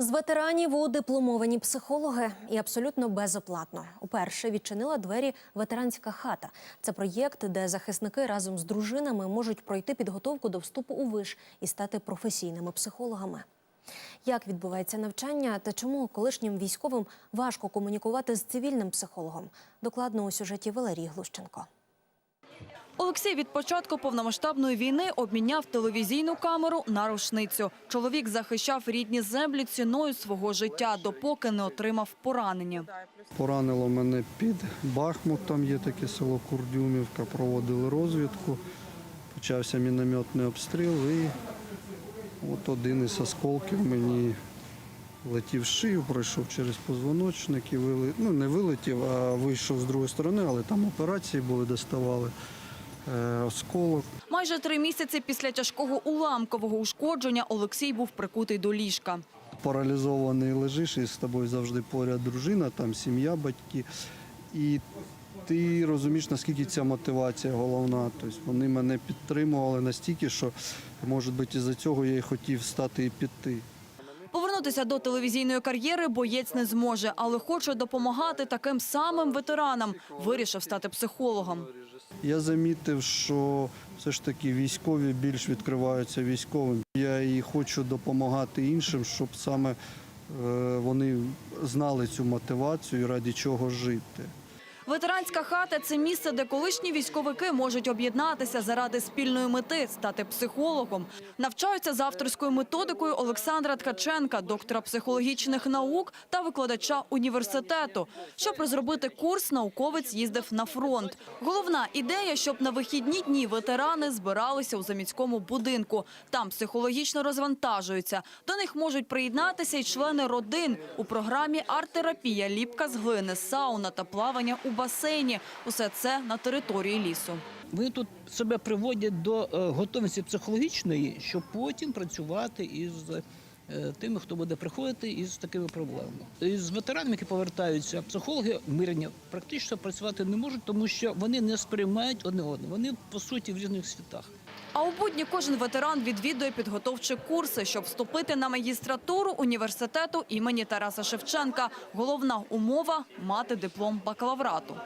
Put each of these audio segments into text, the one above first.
З ветеранів у дипломовані психологи і абсолютно безоплатно. Уперше відчинила двері ветеранська хата. Це проєкт, де захисники разом з дружинами можуть пройти підготовку до вступу у виш і стати професійними психологами. Як відбувається навчання та чому колишнім військовим важко комунікувати з цивільним психологом? Докладно у сюжеті Валерії Глущенко. Олексій від початку повномасштабної війни обміняв телевізійну камеру на рушницю. Чоловік захищав рідні землі ціною свого життя, допоки не отримав поранення. Поранило мене під Бахмут, там є таке село Курдюмівка, проводили розвідку. Почався мінометний обстріл і от один із осколків мені летів шию, пройшов через позвоночник і вили... ну, не вилетів, а вийшов з другої сторони, але там операції були, доставали осколок. Майже три місяці після тяжкого уламкового ушкодження Олексій був прикутий до ліжка. паралізований лежиш, і з тобою завжди поряд дружина, там сім'я, батьки. І ти розумієш, наскільки ця мотивація головна. Тобто вони мене підтримували настільки, що, може бути, із-за цього я і хотів стати і піти. Повернутися до телевізійної кар'єри боєць не зможе, але хоче допомагати таким самим ветеранам. Вирішив стати психологом. Я замітив, що все ж таки військові більш відкриваються військовим. Я і хочу допомагати іншим, щоб саме е, вони знали цю мотивацію і раді чого жити. Ветеранська хата це місце, де колишні військовики можуть об'єднатися заради спільної мети стати психологом. Навчаються за авторською методикою Олександра Ткаченка, доктора психологічних наук та викладача університету. Щоб розробити курс, науковець їздив на фронт. Головна ідея, щоб на вихідні дні ветерани збиралися у заміському будинку. Там психологічно розвантажуються. До них можуть приєднатися й члени родин у програмі арт-терапія, ліпка з глини, сауна та плавання у басейні. Усе це на території лісу. Вони тут себе приводять до е, готовності психологічної, щоб потім працювати із е, тими, хто буде приходити із такими проблемами. З ветеранами, які повертаються, психологи мирні практично працювати не можуть, тому що вони не сприймають одне одного. Вони по суті в різних світах. А у будні кожен ветеран відвідує підготовчі курси, щоб вступити на магістратуру університету імені Тараса Шевченка. Головна умова мати диплом бакалаврату.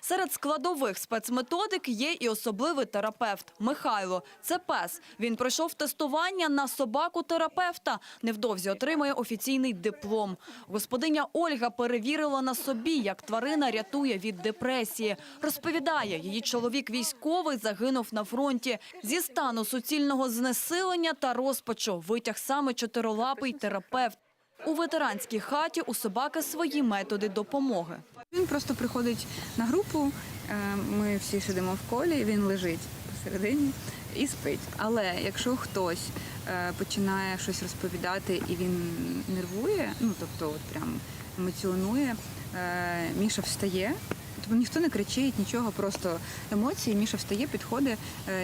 Серед складових спецметодик є і особливий терапевт Михайло. Це пес. Він пройшов тестування на собаку-терапевта. Невдовзі отримує офіційний диплом. Господиня Ольга перевірила на собі, як тварина рятує від депресії. Розповідає, її чоловік військовий загинув на фронті. Зі стану суцільного знесилення та розпачу витяг саме чотирилапий терапевт. У ветеранській хаті у собаки свої методи допомоги. Він просто приходить на групу, е, ми всі сидимо в колі, він лежить посередині і спить. Але якщо хтось е, починає щось розповідати і він нервує, ну тобто от прям емоціонує, е, Міша встає. Тобто ніхто не кричить, нічого, просто емоції. Міша встає, підходить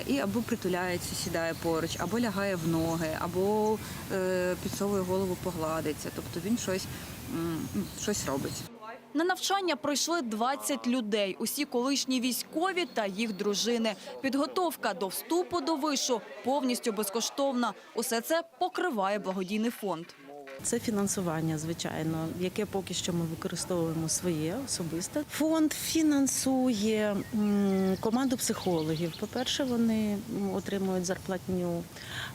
і або притуляється, сідає поруч, або лягає в ноги, або підсовує голову, погладиться. Тобто він щось, ну, щось робить. На навчання пройшли 20 людей, усі колишні військові та їх дружини. Підготовка до вступу до вишу повністю безкоштовна. Усе це покриває благодійний фонд. Це фінансування, звичайно, яке поки що ми використовуємо своє особисте. Фонд фінансує команду психологів. По-перше, вони отримують зарплатню.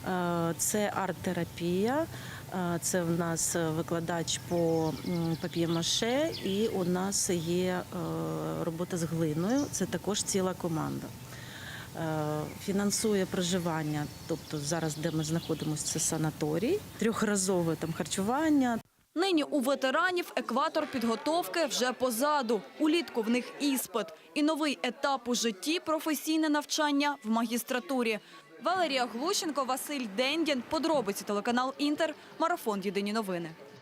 Е, Це арт-терапія. Е, Це в нас викладач по пап'є-маше, і у нас є е, робота з глиною. Це також ціла команда. Е, Фінансує проживання, тобто зараз, де ми знаходимося, це санаторій, трьохразове там харчування, Нині у ветеранів екватор підготовки вже позаду. Улітку в них іспит. І новий етап у житті – професійне навчання в магістратурі. Валерія Глущенко, Василь Дендін. Подробиці телеканал «Інтер». Марафон «Єдині новини».